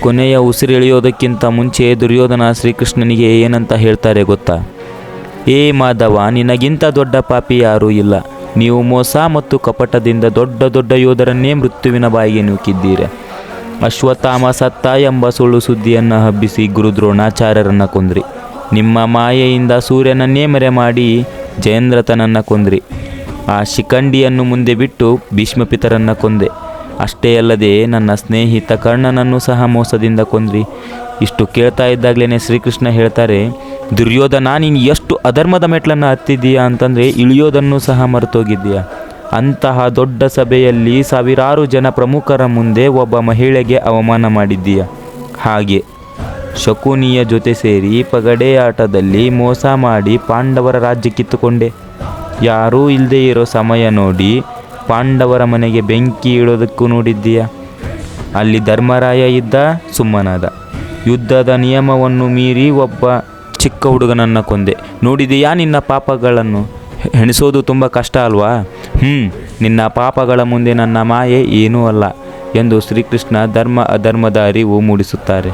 ಕೊನೆಯ ಉಸಿರೆಳೆಯೋದಕ್ಕಿಂತ ಮುಂಚೆ ದುರ್ಯೋಧನ ಶ್ರೀಕೃಷ್ಣನಿಗೆ ಏನಂತ ಹೇಳ್ತಾರೆ ಗೊತ್ತಾ? ಏ ಮಾಧವ, ನಿನಗಿಂತ ದೊಡ್ಡ ಪಾಪಿ ಯಾರೂ ಇಲ್ಲ. ನೀವು ಮೋಸ ಮತ್ತು ಕಪಟದಿಂದ ದೊಡ್ಡ ದೊಡ್ಡ ಯೋಧರನ್ನೇ ಮೃತ್ಯುವಿನ ಬಾಯಿಗೆ ನೂಕಿದ್ದೀರ ಅಶ್ವತ್ಥಾಮ ಸತ್ತ ಎಂಬ ಸುಳ್ಳು ಸುದ್ದಿಯನ್ನು ಹಬ್ಬಿಸಿ ಗುರು ದ್ರೋಣಾಚಾರ್ಯರನ್ನು ಕೊಂದ್ರಿ. ನಿಮ್ಮ ಮಾಯೆಯಿಂದ ಸೂರ್ಯನನ್ನೇ ಮರೆ ಮಾಡಿ ಜಯೇಂದ್ರತನನ್ನು ಕೊಂದ್ರಿ. ಆ ಶಿಖಂಡಿಯನ್ನು ಮುಂದೆ ಬಿಟ್ಟು ಭೀಷ್ಮಪಿತರನ್ನು ಕೊಂದೆ. ಅಷ್ಟೇ ಅಲ್ಲದೆ ನನ್ನ ಸ್ನೇಹಿತ ಕರ್ಣನನ್ನು ಸಹ ಮೋಸದಿಂದ ಕೊಂದ್ರಿ. ಇಷ್ಟು ಕೇಳ್ತಾ ಇದ್ದಾಗಲೇ ಶ್ರೀಕೃಷ್ಣ ಹೇಳ್ತಾರೆ, ದುರ್ಯೋಧನ, ನೀನು ಎಷ್ಟು ಅಧರ್ಮದ ಮೆಟ್ಲನ್ನು ಹತ್ತಿದ್ದೀಯಾ? ಅಂತಂದರೆ, ಇಳಿಯೋದನ್ನು ಸಹ ಮರೆತೋಗಿದ್ದೀಯಾ. ಅಂತಹ ದೊಡ್ಡ ಸಭೆಯಲ್ಲಿ ಸಾವಿರಾರು ಜನ ಪ್ರಮುಖರ ಮುಂದೆ ಒಬ್ಬ ಮಹಿಳೆಗೆ ಅವಮಾನ ಮಾಡಿದ್ದೀಯ. ಹಾಗೆ ಶಕುನಿಯ ಜೊತೆ ಸೇರಿ ಪಗಡೆಯಾಟದಲ್ಲಿ ಮೋಸ ಮಾಡಿ ಪಾಂಡವರ ರಾಜ್ಯ ಕಿತ್ತುಕೊಂಡೆ ಯಾರೂ ಇಲ್ಲದೇ ಇರೋ ಸಮಯ ನೋಡಿ ಪಾಂಡವರ ಮನೆಗೆ ಬೆಂಕಿ ಇಡೋದಕ್ಕೂ ನೋಡಿದ್ದೀಯ? ಅಲ್ಲಿ ಧರ್ಮರಾಯ ಇದ್ದ ಸುಮ್ಮನಾದ. ಯುದ್ಧದ ನಿಯಮವನ್ನು ಮೀರಿ ಒಬ್ಬ ಚಿಕ್ಕ ಹುಡುಗನನ್ನು ಕೊಂದೆ. ನೋಡಿದೆಯಾ ನಿನ್ನ ಪಾಪಗಳನ್ನು? ಹೆಣಿಸೋದು ತುಂಬ ಕಷ್ಟ ಅಲ್ವಾ? ಹ್ಞೂ ನಿನ್ನ ಪಾಪಗಳ ಮುಂದೆ ನನ್ನ ಮಾಯೆ ಏನೂ ಅಲ್ಲ ಎಂದು ಶ್ರೀಕೃಷ್ಣ ಧರ್ಮ ಅಧರ್ಮದ ಅರಿವು ಮೂಡಿಸುತ್ತಾರೆ.